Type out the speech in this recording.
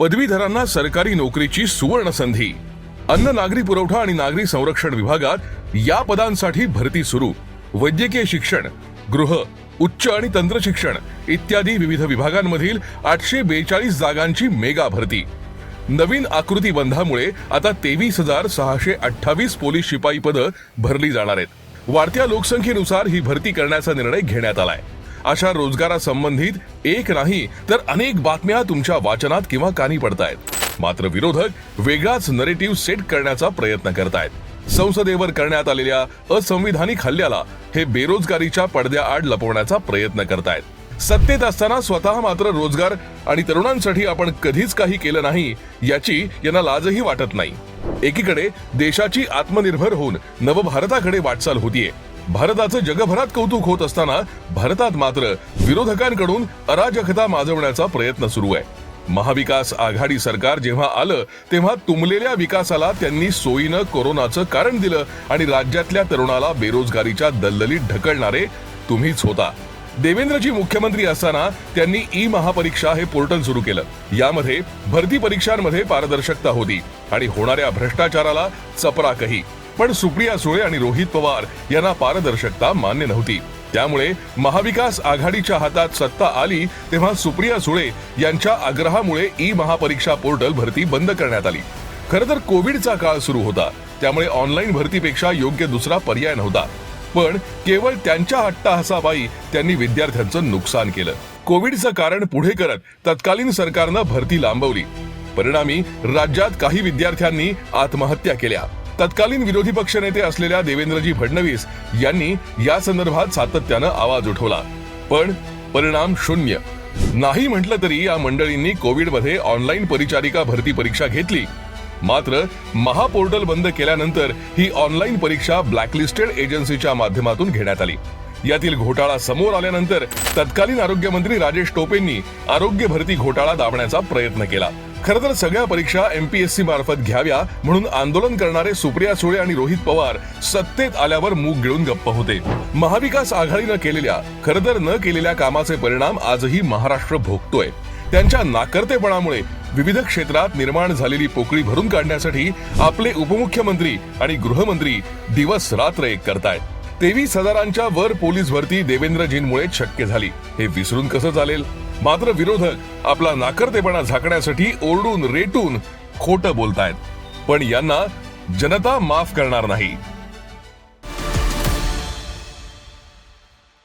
पदवीधरांना सरकारी नोकरीची सुवर्ण संधी अन्न नागरी पुरवठा आणि नागरी संरक्षण विभागात या पदांसाठी भरती सुरू. वैद्यकीय शिक्षण गृह उच्च आणि तंत्र शिक्षण इत्यादी विविध विभागांमधील आठशे बेचाळीस जागांची मेगा भरती. नवीन आकृती बंधामुळे आता तेवीस हजार सहाशे अठ्ठावीस पोलीस शिपाई पदं भरली जाणार आहेत. वाढत्या लोकसंख्येनुसार ही भरती करण्याचा निर्णय घेण्यात आलाय. अशा रोजगारासंबंधित एक नाही तर अनेक बातम्या तुमच्या वाचनात किंवा कानी पडतायत. मात्र विरोधक वेगळाच नरेटिव्ह सेट करण्याचा प्रयत्न करतायत. संसदेवर करण्यात आलेल्या असंविधानिक हल्ल्याला हे बेरोजगारीच्या पडद्याआड लपवण्याचा प्रयत्न करतायत. सत्तेत असताना स्वतः मात्र रोजगार आणि तरुणांसाठी आपण कधीच काही केलं नाही याची यांना लाजही वाटत नाही. एकीकडे देशाची आत्मनिर्भर होऊन नवभारताकडे वाटचाल होतीये भारताचं जगभरात कौतुक होत असताना भारतात मात्र विरोधकांकडून अराजकता माजवण्याचा प्रयत्न सुरू आहे. महाविकास आघाडी सरकार जेव्हा आलं तेव्हा तुंबलेल्या विकासाला त्यांनी सोयीनं कोरोनाचं कारण दिलं आणि राज्यातल्या तरुणाला बेरोजगारीच्या दलदलीत ढकलणारे तुम्हीच होता. देवेंद्रजी मुख्यमंत्री असताना त्यांनी ई महापरीक्षा हे पोर्टल सुरू केलं. यामध्ये भरती परीक्षांमध्ये पारदर्शकता होती आणि होणाऱ्या भ्रष्टाचाराला चपराकही. पण सुप्रिया सुळे आणि रोहित पवार यांना पारदर्शकता मान्य नव्हती. त्यामुळे महाविकास आघाडीच्या हातात सत्ता आली तेव्हा सुप्रिया सुळे यांच्या आग्रहामुळे ई महापरीक्षा पोर्टल भरती बंद करण्यात आली. खरं तर कोविडचा काळ सुरू होता. त्यामुळे ऑनलाईन भरतीपेक्षा योग्य दुसरा पर्याय नव्हता. पण केवळ त्यांच्या हट्टाहसाबाई त्यांनी विद्यार्थ्यांचं नुकसान केलं. कोविडचं कारण पुढे करत तत्कालीन सरकारनं भरती लांबवली. परिणामी राज्यात काही विद्यार्थ्यांनी आत्महत्या केल्या. तत्कालीन विरोधी पक्षनेते असलेल्या देवेंद्रजी फडणवीस यांनी या संदर्भात सातत्यानं आवाज उठवला. पण परिणाम शून्य. नाही म्हटलं तरी या मंडळींनी कोविडमध्ये ऑनलाईन परिचारिका भरती परीक्षा घेतली. मात्र महापोर्टल बंद केल्यानंतर ही ऑनलाईन परीक्षा ब्लॅकलिस्टेड एजन्सीच्या माध्यमातून घेण्यात आली. यातील घोटाळा समोर आल्यानंतर तत्कालीन आरोग्यमंत्री राजेश टोपेंनी आरोग्य भरती घोटाळा दाबण्याचा प्रयत्न केला. खरं तर सगळ्या परीक्षा एमपीएससी मार्फत घ्याव्या म्हणून आंदोलन करणारे सुप्रिया सुळे आणि रोहित पवार सत्तेत आल्यावर मूग गिळून गप्प होते. महाविकास आघाडीनं केलेल्या खरं तर न केलेल्या कामाचे परिणाम आजही महाराष्ट्र भोगतोय. त्यांच्या नाकर्तेपणामुळे विविध क्षेत्रात निर्माण झालेली पोकळी भरून काढण्यासाठी आपले उपमुख्यमंत्री आणि गृहमंत्री दिवस रात्र एक करतायत. तेवीस हजारांच्या वर पोलीस भरती देवेंद्रजींमुळे शक्य झाली. हे विसरून कसं चालेल? मात्र विरोधक आपला नाकर्तेपणा झाकण्यासाठी ओरडून रेटून खोटं बोलतायत. पण यांना जनता माफ करणार नाही.